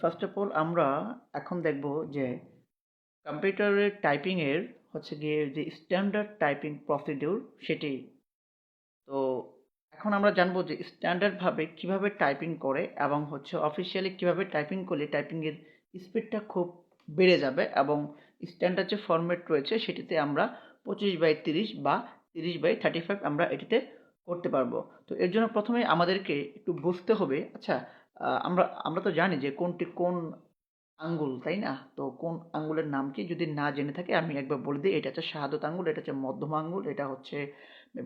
First of all আমরা এখন দেখব যে কম্পিউটারের টাইপিংয়ের হচ্ছে গিয়ে যে স্ট্যান্ডার্ড টাইপিং প্রসিডিউর সেটি। তো এখন আমরা জানব যে স্ট্যান্ডার্ডভাবে কীভাবে টাইপিং করে এবং হচ্ছে অফিসিয়ালি কীভাবে টাইপিং করলে টাইপিংয়ের স্পিডটা খুব বেড়ে যাবে এবং স্ট্যান্ডার্ড যে ফরম্যাট রয়েছে সেটিতে আমরা পঁচিশ বাই তিরিশ বা তিরিশ বাই থার্টি ফাইভ আমরা এটিতে করতে পারব। তো এর জন্য প্রথমে আমাদেরকে একটু বুঝতে হবে। আচ্ছা আমরা আমরা তো জানি যে কোনটি কোন আঙ্গুল, তাই না? তো কোন আঙ্গুলের নাম কি? যদি না জেনে থাকে, আমি একবার বলে দিই, এটা হচ্ছে শাহাদত আঙ্গুল, এটা হচ্ছে মধ্যম আঙ্গুল, এটা হচ্ছে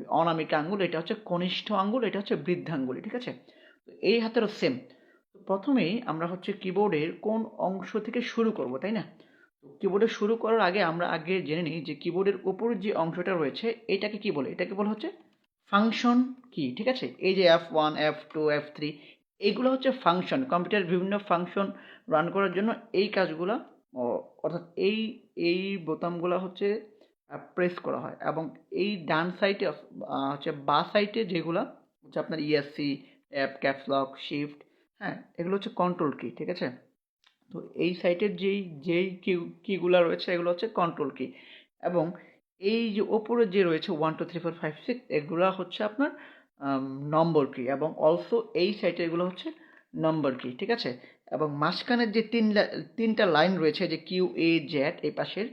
অনামিকা আঙ্গুল, এটা হচ্ছে কনিষ্ঠ আঙ্গুল, এটা হচ্ছে বৃদ্ধাঙ্গুল ঠিক আছে? তো এই হাতেরও সেম তো প্রথমেই আমরা হচ্ছে কিবোর্ডের কোন অংশ থেকে শুরু করব, তাই না? তো কিবোর্ডে শুরু করার আগে আমরা আগে জেনে নিই যে কিবোর্ডের উপর যে অংশটা রয়েছে, এটাকে কি বলে? এটাকে বলা হচ্ছে ফাংশন কি ঠিক আছে? এই যে F one F two F three এইগুলো হচ্ছে ফাংশন কম্পিউটার বিভিন্ন ফাংশন রান করার জন্য এই কাজগুলো অর্থাৎ এই এই বোতামগুলো হচ্ছে প্রেস করা হয় এবং এই ডান সাইডে হচ্ছে বা সাইডে যেগুলো হচ্ছে আপনার ইএসসি অ্যাপ ক্যাপসলক শিফট হ্যাঁ এগুলো হচ্ছে কন্ট্রোল কি ঠিক আছে? তো এই সাইটের যেই যেই কি কিগুলো রয়েছে এগুলো হচ্ছে কন্ট্রোল কি এবং এই যে ওপরে যে রয়েছে one two three four five six এগুলো হচ্ছে আপনার নম্বর কি এবং অলসো এই সাইটে এগুলো হচ্ছে নম্বর কি ঠিক আছে? এবং মাঝখানের যে তিন তিনটা লাইন রয়েছে, যে কিউ এ জেড এই পাশের,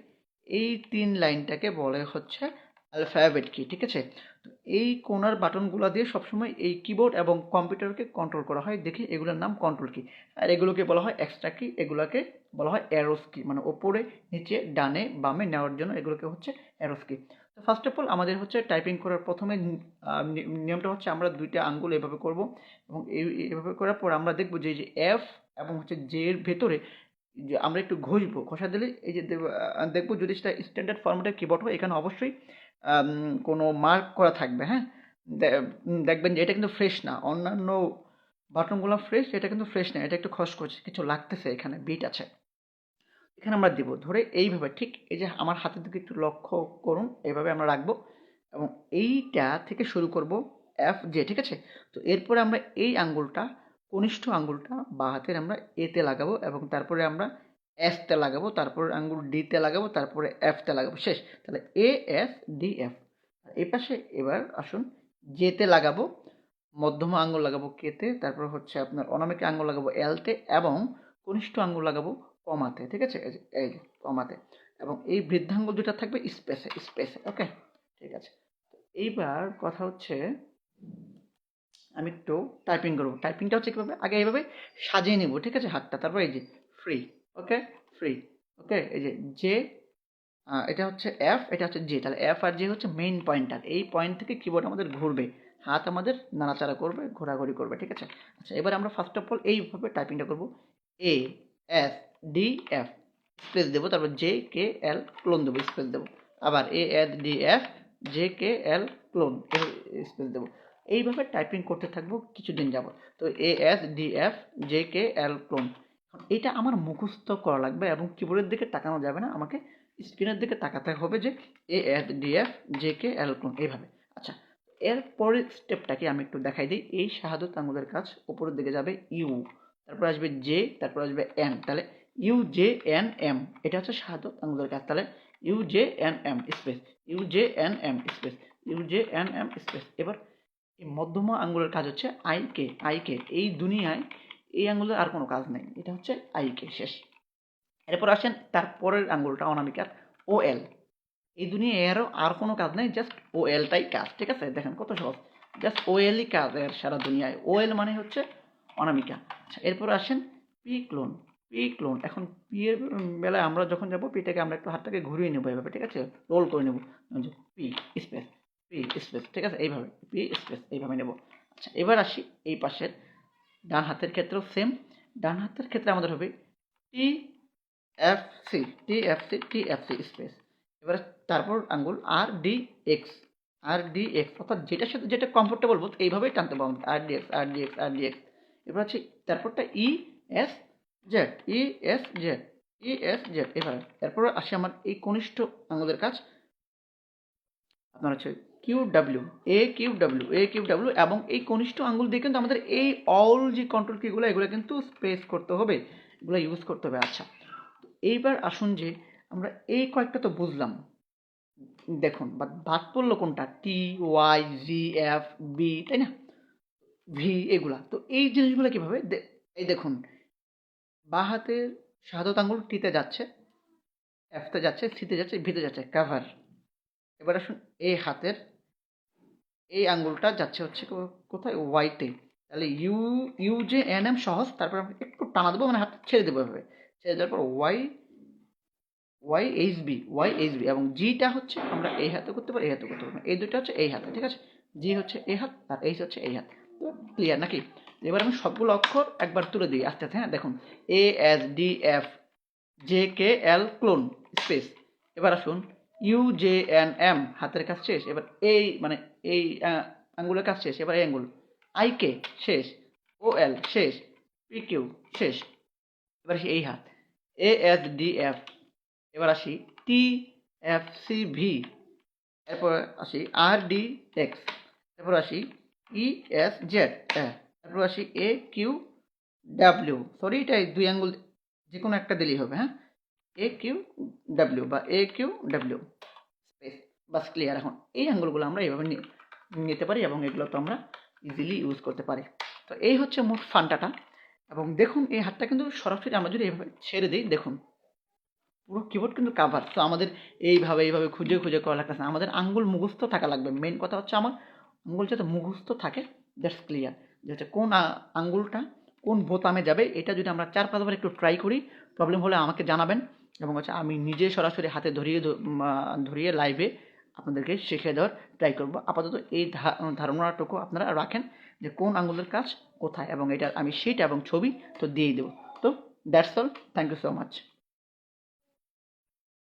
এই তিন লাইনটাকে বলে হচ্ছে অ্যালফাবেট কি ঠিক আছে? এই কোনার বাটনগুলো দিয়ে সবসময় এই কিবোর্ড এবং কম্পিউটারকে কন্ট্রোল করা হয়। দেখি, এগুলোর নাম কন্ট্রোল কি আর এগুলোকে বলা হয় এক্সট্রা কি এগুলোকে বলা হয় অ্যারোস কি মানে ওপরে, নিচে, ডানে, বামে নেওয়ার জন্য এগুলোকে হচ্ছে অ্যারোস কি তো ফার্স্ট অফ অল আমাদের হচ্ছে টাইপিং করার প্রথমে নিয়মটা হচ্ছে আমরা দুইটা আঙ্গুল এভাবে করব এবং এভাবে করার পর আমরা দেখব যে এফ এবং হচ্ছে জে এর ভেতরে যে আমরা একটু ঘষবো। ঘষা দিলে এই যে দেখব যদি সেটা স্ট্যান্ডার্ড ফর্মেটের কিবোর্ড হয়, এখানে অবশ্যই কোনো মার্ক করা থাকবে হ্যাঁ? দেখবেন যে এটা কিন্তু ফ্রেশ না। অন্যান্য বাটনগুলো ফ্রেশ এটা কিন্তু ফ্রেশ না। এটা একটু খসখস, কিছু লাগতেছে এখানে বিট আছে। এখানে আমরা দিব, ধরে এইভাবে, ঠিক এই যে আমার হাতের দিকে একটু লক্ষ্য করুন, এইভাবে আমরা রাখব এবং এইটা থেকে শুরু করব এফ জে ঠিক আছে? তো এরপরে আমরা এই আঙ্গুলটা, কনিষ্ঠ আঙ্গুলটা বা হাতের আমরা এতে লাগাবো এবং তারপরে আমরা এসতে লাগাবো, তারপরে আঙ্গুল ডিতে লাগাবো, তারপরে এফতে লাগাবো, শেষ। তাহলে এ এস ডি এফ এই পাশে এবার আসুন জেতে লাগাবো, মধ্যমা আঙ্গুল লাগাবো কেতে তারপর হচ্ছে আপনার অনামিকা আঙ্গুল লাগাবো এলতে এবং কনিষ্ঠ আঙ্গুল লাগাবো কমাতে, ঠিক আছে? এই যে কমাতে। এবং এই বৃদ্ধাঙ্গুল দুটা থাকবে স্পেসে স্পেসে, ওকে? ঠিক আছে। এইবার কথা হচ্ছে, আমি একটু টাইপিং করব। টাইপিংটা হচ্ছে কীভাবে? আগে এইভাবে সাজিয়ে নেব, ঠিক আছে, হাতটা? তারপর এই যে ফ্রি ওকে? Free okay? এই যে জে এটা হচ্ছে এফ এটা হচ্ছে জে তাহলে এফ আর জে হচ্ছে মেইন পয়েন্টার এই পয়েন্ট থেকে কিবোর্ড আমাদের ঘুরবে। হাত আমাদের নাড়াচাড়া করবে, ঘোরাঘুরি করবে, ঠিক আছে? আচ্ছা এবার আমরা ফার্স্ট অফ অল এইভাবে টাইপিংটা করব। A S D F space দেবো, তারপর জে কে এল ক্লোন দেবো স্পেস দেবো। আবার A S D F J K L colon space দেবো। এইভাবে টাইপিং করতে থাকব কিছুদিন যাবত তো A S D F J K L colon এটা আমার মুখস্থ করা লাগবে এবং কিবোর্ডের দিকে তাকানো যাবে না। আমাকে স্ক্রিনের দিকে তাকাতে হবে যে A S D F J K L colon এইভাবে। আচ্ছা এর পরের স্টেপটাকে আমি একটু দেখাই দিই। এই শাহাদত আঙুলের কাজ উপরের দিকে যাবে ইউ তারপর আসবে জে তারপর আসবে এন তাহলে ইউ জে এন এম এটা হচ্ছে সাধক আঙুলের কাজ, তাহলে U J N M space U J N M space U J N M space এবার এই মধ্যমা আঙ্গুলের কাজ হচ্ছে আই কে আই কে এই দুনিয়ায় এই আঙ্গুলের আর কোনো কাজ নেই, এটা হচ্ছে আই কে শেষ। এরপর আসেন তারপরের আঙ্গুলটা, অনামিকার ও এল এই দুনিয়ায় এরও আর কোনো কাজ নেই জাস্ট ও এলটাই কাজ, ঠিক আছে? দেখেন কত সহজ। জাস্ট ও এলই কাজ এর সারা দুনিয়ায়। ও এল মানে হচ্ছে অনামিকা। আচ্ছা এরপর আসেন পি ক্লোন। পি ক্লোন, এখন পি এর বেলায় আমরা যখন যাব পিটাকে আমরা একটু হাতটাকে ঘুরিয়ে নেব এইভাবে ঠিক আছে? রোল করে নেব। পি স্পেস পি স্পেস, ঠিক আছে? এইভাবে, পি স্পেস, এইভাবে নেব। আচ্ছা এবার আসি এই পাশের ডান হাতের ক্ষেত্রেও সেম ডান হাতের ক্ষেত্রে আমাদের হবে T F C, T F C, T F C space. এবারে তারপর আঙ্গুল R D X, R D X, অর্থাৎ যেটার সাথে যেটা কমফোর্টেবল বোধ এইভাবেই টানতে পারব R D X, R D X, R D X. এবার হচ্ছে তারপরটা E S Z E S Z E S Z এবারে এরপরে আসে আমার এই কনিষ্ঠ আঙ্গুলের কাজ। আপনার হচ্ছে Q W A Q W A Q W এবং এই কনিষ্ঠ আঙ্গুল দিয়ে কিন্তু আমাদের এই অল যে কন্ট্রোল কিগুলো এগুলো কিন্তু স্পেস করতে হবে, এগুলো ইউজ করতে হবে। আচ্ছা এইবার আসুন যে আমরা এই কয়েকটা তো বুঝলাম। দেখুন বাদ পড়ল কোনটা? T Y G F B তাই না? ভি, এগুলা। তো এই জিনিসগুলো কীভাবে? এই দেখুন, বা হাতের শাহাদত আঙ্গুল টিতে যাচ্ছে এফতে যাচ্ছে সিতে যাচ্ছে ভিতে যাচ্ছে কাভার এবার আসুন এই হাতের, এই আঙুলটা যাচ্ছে হচ্ছে কোথায়? ওয়াইতে তাহলে ইউ ইউ যে এন এম সহজ, তারপর আমরা একটু টানা দেবো মানে হাত ছেড়ে দেবো এভাবে। ছেড়ে দেওয়ার পর Y Y H B Y H B এবং জিটা হচ্ছে আমরা এই হাতে করতে পারি এই হাতে করতে পারি এই দুটো হচ্ছে এই হাতে, ঠিক আছে? জি হচ্ছে এই হাত, আর এইচ হচ্ছে এই হাত। ক্লিয়ার নাকি? এবার আমি সবগুলো অক্ষর একবার তুলে দিই। আস্তে আস্তে হ্যাঁ দেখুন। A S D F J K L colon space এবার আসুন। ইউ জে এন এম হাতের কাজ শেষ। এবার এই মানে এই আঙ্গুলের কাজ শেষ। এবার এই আঙ্গুল। আই কে শেষ। ও এল শেষ। পি কিউ শেষ। এবার আসি এই হাত। এ এস ডি এফ এবার আসি টি এফ সি ভি এরপর আসি আর ডি এক্স এরপর আসি ই এস জেড এরপর আসি এ কিউ ডাব্লিউ সরি এটা দুই আঙ্গুল যে কোনো একটা দিলেই হবে হ্যাঁ? এ কিউ ডাব্লিউ বা এ কিউ ডাব্লিউ স্পেস বাস ক্লিয়ার এখন। এই আঙ্গুলগুলো আমরা এইভাবে নিতে পারি এবং এগুলো তো আমরা ইজিলি ইউজ করতে পারি। তো এই হচ্ছে মোট ফান্টাটা এবং দেখুন, এই হাতটা কিন্তু সরাসরি আমরা যদি এইভাবে ছেড়ে দিই, দেখুন। পুরো কিবোর্ড কিন্তু কাভার তো আমাদের এইভাবে এইভাবে খুঁজে খুঁজে করা লাগতেছে। আমাদের আঙ্গুল মুখস্থ থাকা লাগবে। মেন কথা হচ্ছে আমার আঙ্গুল যাতে মুখস্থ থাকে দ্যাটস ক্লিয়ার যে হচ্ছে কোন আঙ্গুলটা কোন বোতামে যাবে, এটা যদি আমরা চার পাঁচবার একটু ট্রাই করি প্রবলেম হলে আমাকে জানাবেন এবং হচ্ছে আমি নিজে সরাসরি হাতে ধরিয়ে ধরিয়ে লাইভে আপনাদেরকে শিখিয়ে দেওয়ার ট্রাই করব। আপাতত এই ধারণাটুকু আপনারা রাখেন যে কোন আঙ্গুলের কাজ কোথায় এবং এটা আমি শিট এবং ছবি তো দিয়েই দেবো। তো that's all thank you so much